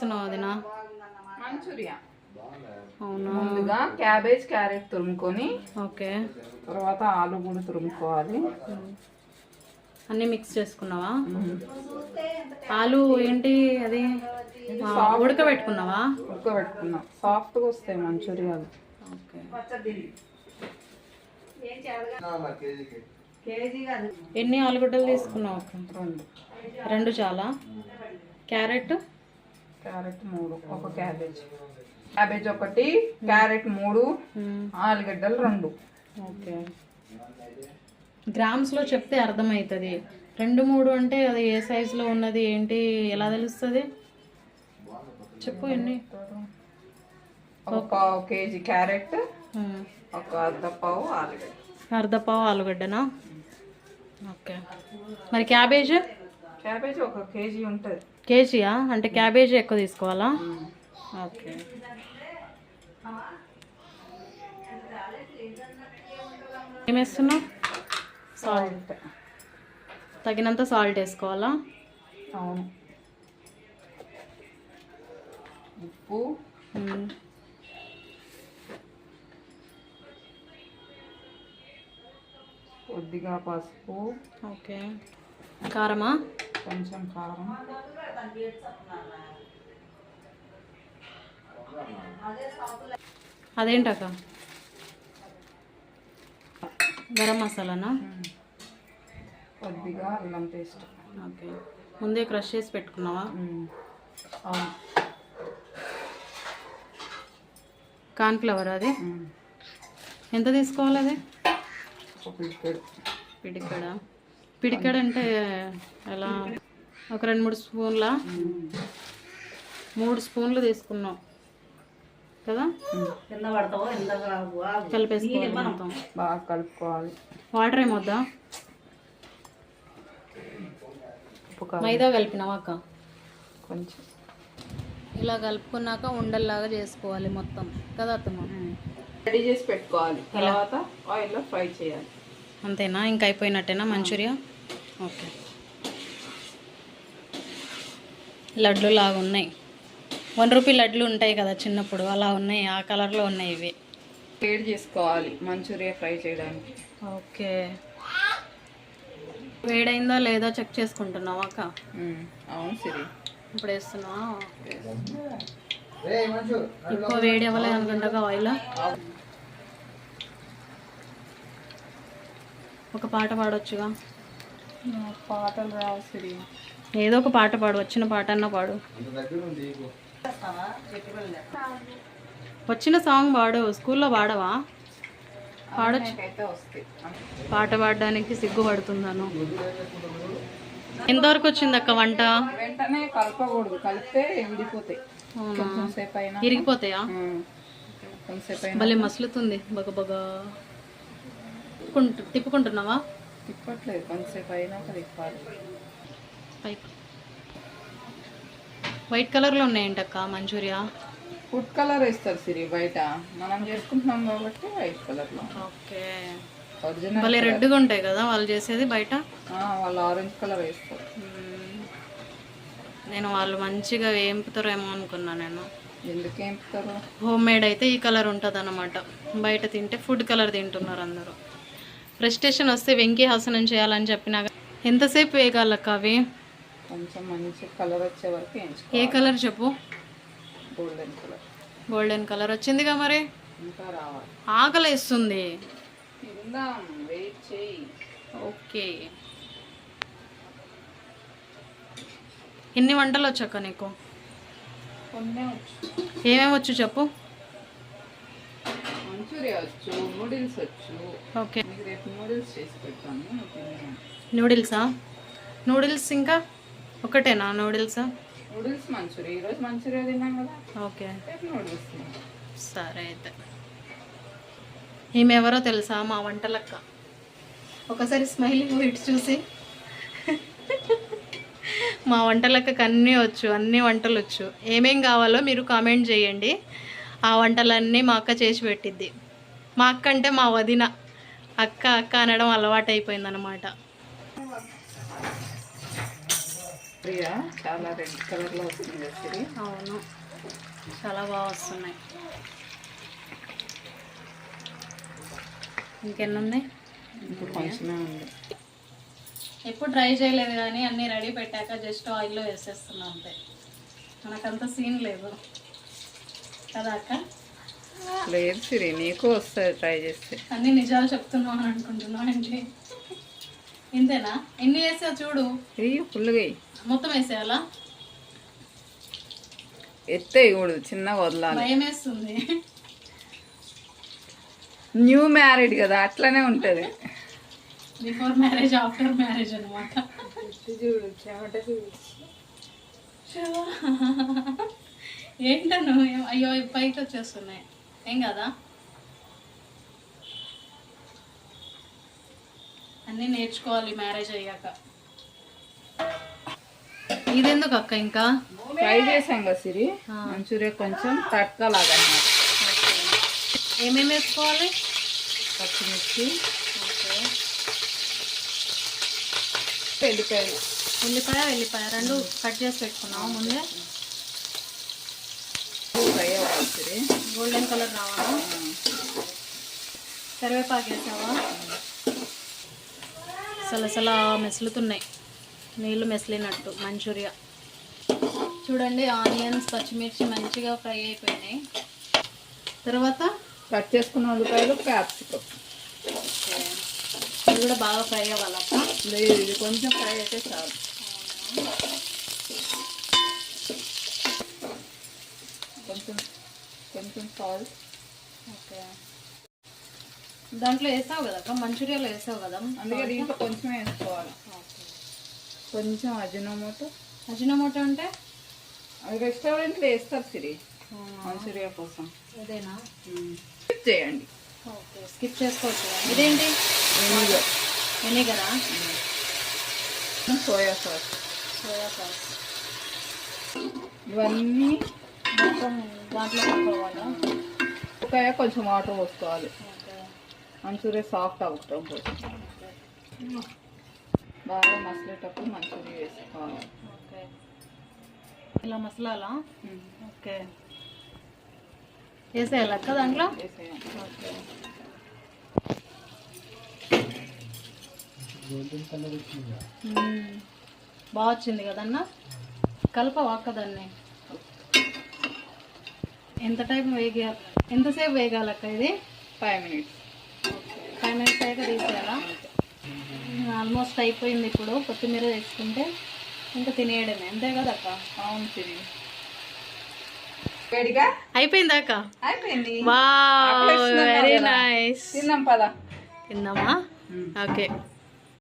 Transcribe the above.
చేస్తున్నావు వదినా? మంచూరియా. అవునా? ముందుగా క్యాబేజ్ క్యారెట్ తురుముకొని ఓకే. తర్వాత ఆలు కూడా తురుముకోవాలి. అన్నీ మిక్స్ చేసుకున్నావా? ఆలు ఏంటి అది? ఉడకబెట్టుకున్నావా? ఉడకబెట్టుకున్నాం. సాఫ్ట్గా వస్తాయి మంచూరియాలు. ఓకే. ఎన్ని ఆలుగడ్డలు తీసుకున్నావు? రెండు. రెండు చాలా? క్యారెట్? క్యారెట్ మూడు ఒక క్యాబేజ్. క్యాబేజ్ ఒకటి క్యారెట్ మూడు. ఆలుగడ్డలు రెండు. ఓకే. గ్రామ్స్లో చెప్తే అర్థమవుతుంది. రెండు మూడు అంటే అది ఏ సైజులో ఉన్నది ఏంటి ఎలా తెలుస్తుంది? చెప్పు ఎన్ని? ఒక పావు కేజీ క్యారెట్. ఒక అర్ధ పావు ఆలుగడ్డ. అర్ధ పావు ఆలుగడ్డనా? ఓకే. మరి క్యాబేజ్? క్యాబేజ్ ఒక కేజీ ఉంటుంది. కేజీయా? అంటే క్యాబేజీ ఎక్కువ తీసుకోవాలా? ఓకే. ఏం వేస్తున్నావు? సాల్ట్. తగినంత సాల్ట్ వేసుకోవాలా? అవును. ఉప్పు. కొద్దిగా పసుపు. ఓకే. కారమా? కొంచెం కారం. అదేంటక్క? గరం మసాలానా? కొద్దిగా అల్లం పేస్ట్. ఓకే. ముందే క్రష్ చేసి పెట్టుకున్నావా? కార్న్ఫ్లవర్ అది. ఎంత తీసుకోవాలి అది? పిడికడ. పిడికడ? అంటే ఎలా? ఒక రెండు మూడు స్పూన్ల? మూడు స్పూన్లు తీసుకున్నాం. కదా? కలిపేసుకోవాలి బాగా కలుపుకోవాలి. వాటర్ ఏమొద్దా మైదా కలిపినావా అక్క? కొంచెం. ఇలా కలుపుకున్నాక ఉండల్లాగా చేసుకోవాలి మొత్తం. కదా అత్తమ్మ? రెడీ చేసి పెట్టుకోవాలి. తర్వాత ఆయిల్లో ఫ్రై చేయాలి. అంతేనా? ఇంకా అయిపోయినట్టేనా మంచూరియా? ఓకే. లడ్లు లాగా ఉన్నాయి. వన్ రూపీ లడ్లు ఉంటాయి కదా చిన్నప్పుడు అలా ఉన్నాయి ఆ కలర్లో ఉన్నాయి ఇవి. వేడి చేసుకోవాలి మంచూరియా ఫ్రై చేయడానికి. ఓకే. వేడైందా లేదా చెక్ చేసుకుంటున్నావా అక్క. అవును సిరి. ఇప్పుడు వేస్తున్నావా? ఎక్కువ వేడి అవ్వలేదు అనుకుంటా ఆయిల్ ఒక పాట పాడొచ్చుగా? పాటలు రావు సిరి. ఏదో ఒక పాట పాడు వచ్చిన పాట అన్న పాడు. వచ్చిన సాంగ్ పాడు స్కూల్లో పాడవా? పాడొచ్చు. పాట పాడడానికి సిగ్గుపడుతున్నాను ఎంతవరకు వచ్చింది అక్క వంట? వెంటనే కలపకూడదు కలిపితే విడిపోతాయి. ఇరిగిపోతాయా భలే మసులుతుంది బగ బగ తిప్పుకుంటు- తిప్పుకుంటున్నావా? తిప్పట్లేదు అయినాక తిప్పాలి. పైకి. వైట్ కలర్లో ఉన్నాయంటక్క మంచూరియా ఫుడ్ కలర్ వేస్తారు సిరి బయట. మనం చేసుకుంటున్నాం కాబట్టి వైట్ కలర్లో ఓకే. భలే రెడ్గా ఉంటాయి కదా వాళ్ళు చేసేది బయట? వాళ్ళు ఆరెంజ్ కలర్ వేస్తారు. నేను వాళ్ళు మంచిగా వేంపుతారేమో అనుకున్నా నేను. ఎందుకు వేపుతారు హోమ్ మేడ్ అయితే ఈ కలర్ ఉంటుంది అనమాట బయట తింటే ఫుడ్ కలర్ తింటున్నారు అందరూ. ప్రెస్టేషన్ వస్తే వెంకీ హాసనం చేయాలని చెప్పినా ఎంతసేపు వేయగలక్క అవి? కొంచెం మంచి కలర్ వచ్చే వరకు ఏ కలర్ చెప్పు? గోల్డెన్ కలర్ గోల్డెన్ కలర్ వచ్చిందిగా మరి? ఇంకా రావాలి. ఆకలేస్తుంది. తిందాం వెయిట్ చేయి. ఓకే. ఎన్ని వంటలు వచ్చాక నీకు? ఏమేమి వచ్చు చెప్పు? మంచూరియా వచ్చు నూడిల్స్ వచ్చు. ఓకే. రేపు నూడిల్స్ చేసి పెడతాను. నూడిల్సా నూడిల్స్ ఇంకా? ఒకటేనా నూడిల్స్? Noodles manchurian. ఈరోజు మంచూరియా తిన్నాం కదా. ఓకే. నూడిల్స్ సరే అయితే. ఈమె ఎవరో తెలుసా? మా వంటలక్క. ఒకసారి స్మైలింగ్ ఇటు చూసి. మా వంటలక్కకి అన్నీ వచ్చు అన్ని వంటలు వచ్చు. ఏమేం కావాలో మీరు కామెంట్ చేయండి. ఆ వంటలన్నీ మా అక్క చేసి పెట్టిద్ది. మా అక్క అంటే మా వదిన. అక్క అక్క అనడం అలవాటు అయిపోయిందనమాట ప్రియా చాలా రెడ్ కలర్లో వస్తుంది సిరి? అవును. చాలా బాగా వస్తున్నాయి. ఇంకెన్ని ఉన్నాయి ఇప్పుడు కొంచెమే ఉంది. ఎప్పుడు ట్రై చేయలేదు కానీ అన్నీ రెడీ పెట్టాక జస్ట్ ఆయిల్లో వేసేస్తున్నాం అంతే. మనకంత సీన్ లేదు. కదా అక్క? లేదు సిరి నీకు వస్తుంది ట్రై చేస్తే. అన్ని నిజాలు చెప్తున్నాం అని అనుకుంటున్నాం ఏంటి? ఇంతేనా? ఎన్ని వేసావు చూడు? ఫుల్గా మొత్తం వేసేయాలా? ఎత్తే కూడా చిన్నగా వదలాలి. భయం వేస్తుంది న్యూ మ్యారీడ్ కదా అట్లనే ఉంటది. బిఫోర్ మ్యారేజ్ ఆఫ్టర్ మ్యారేజ్ అనమాట ఏంటను అయ్యో పైకి వచ్చేస్తున్నాయి. ఏం కదా? అన్నీ నేర్చుకోవాలి మ్యారేజ్ అయ్యాక. ఇదెందుకు అక్క ఇంకా? ఫ్రై చేసాం కదా సిరి. మంచూరియా కొంచెం తడక లాగా అన్నమాట ఏమేమి వేసుకోవాలి? పచ్చిమిర్చి. ఓకే. వెల్లిపాయలు ఉల్లిపాయ వెల్లిపాయ రెండు కట్ చేసి పెట్టుకున్నాము ముందే? ఫ్రై అవ్వాలి సిరి. గోల్డెన్ కలర్ రావాలా? కరివేపాకు వేసావా? సలసలా మెసులుతున్నాయి. నీళ్ళు మెసిలినట్టు మంచూరియా. చూడండి ఆనియన్స్ పచ్చిమిర్చి మంచిగా ఫ్రై అయిపోయినాయి. తర్వాత కట్ చేసుకున్న ఉల్లిపాయలు క్యాప్సికమ్. ఇది కూడా బాగా ఫ్రై అవ్వాలక్క. లేదు ఇది కొంచెం ఫ్రై అయితే చాలు. కొంచెం కొంచెం సాల్ట్. ఓకే. దాంట్లో వేసావు కదా అక్క? మంచూరియాలో వేసావు కదా? అందుకే దీంట్లో కొంచెం వేసుకోవాలి. కొంచెం అజినోమోటో? అజినోమోటో అంటే? అవి రెస్టారెంట్లో వేస్తారు సిరి మంచూరియా కోసం. ఇదేనా Skip చేయండి. ఓకే స్కిప్ చేసుకోవచ్చు కదా. ఇదేంటి? వెనిగర్ వెనిగరా సోయా సాస్. Soya sauce. ఇవన్నీ దాంట్లో కొంచెం వాటర్ పోసుకోవాలి. మంచూరియా సాఫ్ట్ అవ్వటం కోసం బాగా మసలేటప్పుడు మంచూరియా వేసుకోవాలి. ఓకే. ఇలా మసాలా ఓకే. వేసేయాలి అక్క దాంట్లో? వేసేయాలి. ఓకే. బాగా వచ్చింది కదన్న కలపవా అక్క దాన్ని? ఎంత టైం వేగ ఎంతసేపు వేగాలక్క ఇది? Five minutes. అయితే తీసేయాలా ఆల్మోస్ట్ అయిపోయింది ఇప్పుడు. కొత్తిమీర వేసుకుంటే ఇంకా తినేయడమే. అంతే కదా అక్క? అవును వేడిగా? అయిపోయిందా అక్క? అయిపోయింది. వెరీ. నైస్. తిందాం పద. తిందామా ఓకే.